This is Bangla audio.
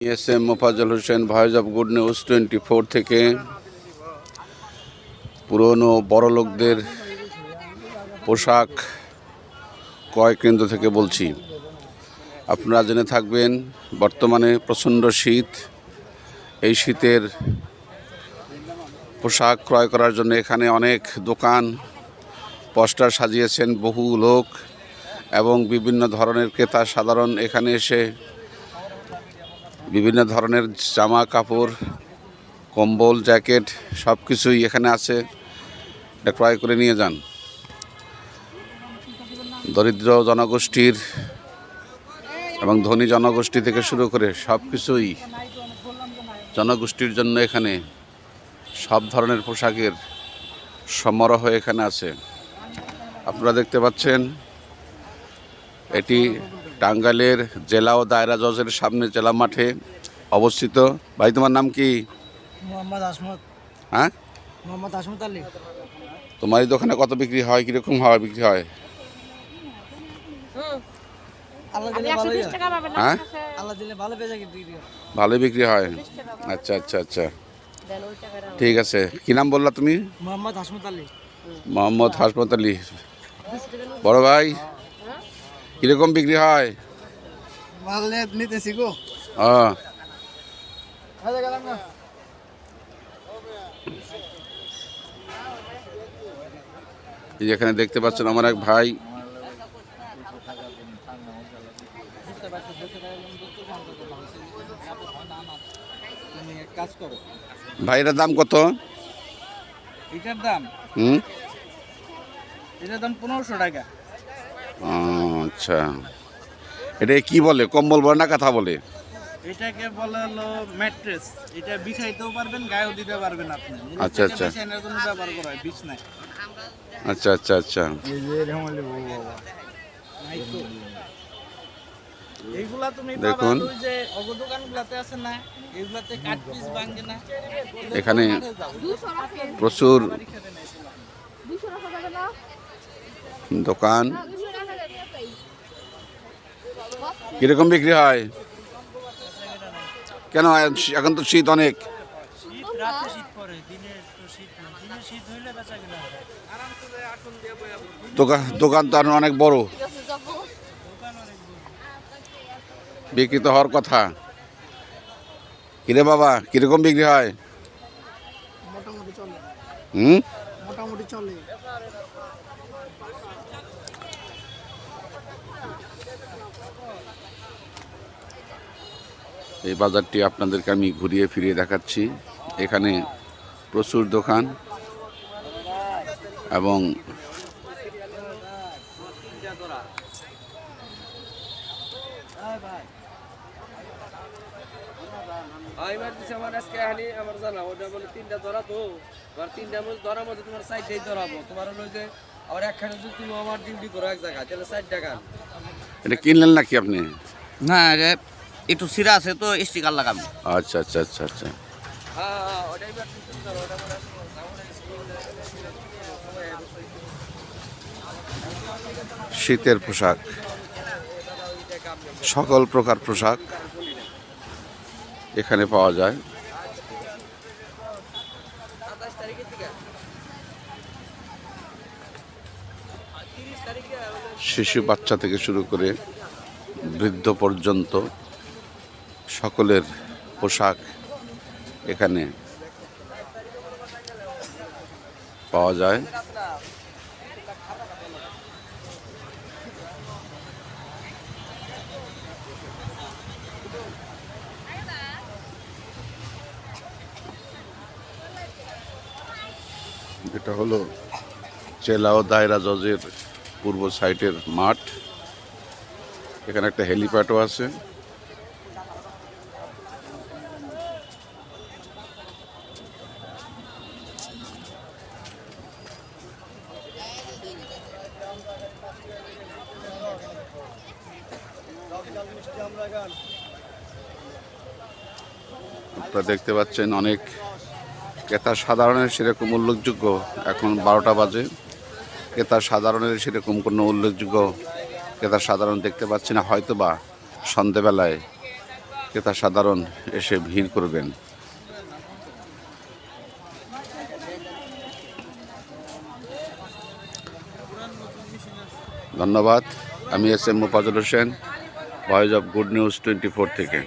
S M Mofazzal Hossain, voice of Good News twenty four থেকে। পুরনো বড় লোকদের পোশাক ক্রয় কেন্দ্র থেকে বলছি। আপনারা জেনে থাকবেন, বর্তমানে প্রচণ্ড শীত। এই শীতের পোশাক ক্রয় করার জন্য এখানে অনেক দোকান, পোস্টার সাজিয়েছেন বহু লোক এবং বিভিন্ন ধরনের ক্রেতা সাধারণ এখানে এসে বিভিন্ন ধরনের জামা কাপড়, কম্বল, জ্যাকেট সব কিছুই এখানে আছে। এটা ক্রয় করে নিয়ে যান। দরিদ্র জনগোষ্ঠীর এবং ধনী জনগোষ্ঠী থেকে শুরু করে সব কিছুই জনগোষ্ঠীর জন্য এখানে সব ধরনের পোশাকের সমারোহ এখানে আছে। আপনারা দেখতে পাচ্ছেন এটি টাঙ্গাইলের জেলা ও দায়রা জজের সামনে জেলা মাঠে অবস্থিত। ভাই তোমার নাম কি? মোহাম্মদ আসমত। হ্যাঁ? মোহাম্মদ আসমত আলী। তোমার এই দোকানে কত বিক্রি হয়? কীরকম হয় বিক্রি হয়? হয়। হ্যাঁ? দিলে ভালো বিক্রি হয়। ভালোই বিক্রি হয় আচ্ছা আচ্ছা আচ্ছা। ঠিক আছে। কি নাম বললা তুমি? মোহাম্মদ আসমত আলী। মোহাম্মদ হাসমত আলী। বড় ভাই কীরকম বিক্রি হয়? নিতেছি গো। এই এখানে দেখতে পাচ্ছেন আমার এক ভাই। ভাইয়ের দাম কত? এটার দাম? হুম? এটার দাম পনেরোশো টাকা। আচ্ছা। এটা কি বলে? কম্বল বলে না কথা বলে? এটাকে বলা হলো ম্যাট্রেস। এটা বিছাইতেও পারবেন গায়েও দিতে পারবেন আপনি। আচ্ছা, আচ্ছা। বিছানোর জন্য ব্যবহার করা হয় বিছ নাই। আচ্ছা আচ্ছা আচ্ছা। এইগুলা তুমি দেখুন। পাবা ওই যে অগ দোকানগুলাতে আছে না এইগুলাতে কাট পিস ভাঙে না। এখানে প্রচুর দোকান। কীরকম বিক্রি হয়? কেন এখন তো শীত অনেক। তো। দোকান দোকান তো আরও অনেক বড়। বিক্রি তো হওয়ার কথা। কিরে বাবা কীরকম বিক্রি হয়? হুম? মোটামুটি চলে। এই বাজারটি আপনাদেরকে আমি ঘুরিয়ে ফিরিয়ে দেখাচ্ছি। এখানে প্রচুর দোকান এবং আমার আজকে হানি আমার জানা ওটা বলে তিনটা ধরা তো। তোমার তিনটা মধ্যে ধরার মধ্যে তোমার সাইডটাই ধরাবো। তোমার হলো যে আবার একখানে যদি তুমি আমার ডিউটি করো এক জায়গায় তাহলে সাইড টাকা এটা কিনলেন নাকি আপনি? না রে একটু সিরা আছে, তো স্টিকার লাগাবো। আচ্ছা আচ্ছা আচ্ছা আচ্ছা। শীতের পোশাক। সকল প্রকার পোশাক এখানে পাওয়া যায়। শিশু বাচ্চা থেকে শুরু করে বৃদ্ধ পর্যন্ত সকলের পোশাক এখানে পাওয়া যায়। এটা হলো চেলা ও দায়রা জজের পূর্ব সাইটের মাঠ। এখানে একটা হেলিপ্যাডও আছে। দেখতে পাচ্ছেন অনেক ক্রেতা সাধারণের সেরকম উল্লেখযোগ্য এখন বারোটা বাজে। ক্রেতা সাধারণের সেরকম কোনো উল্লেখযোগ্য ক্রেতা সাধারণ দেখতে পাচ্ছি না। হয়তো বা সন্ধেবেলায় ক্রেতা সাধারণ এসে ভিড় করবেন। ধন্যবাদ। আমি S M Mofazul Hossain voice of Good News twenty four থেকে।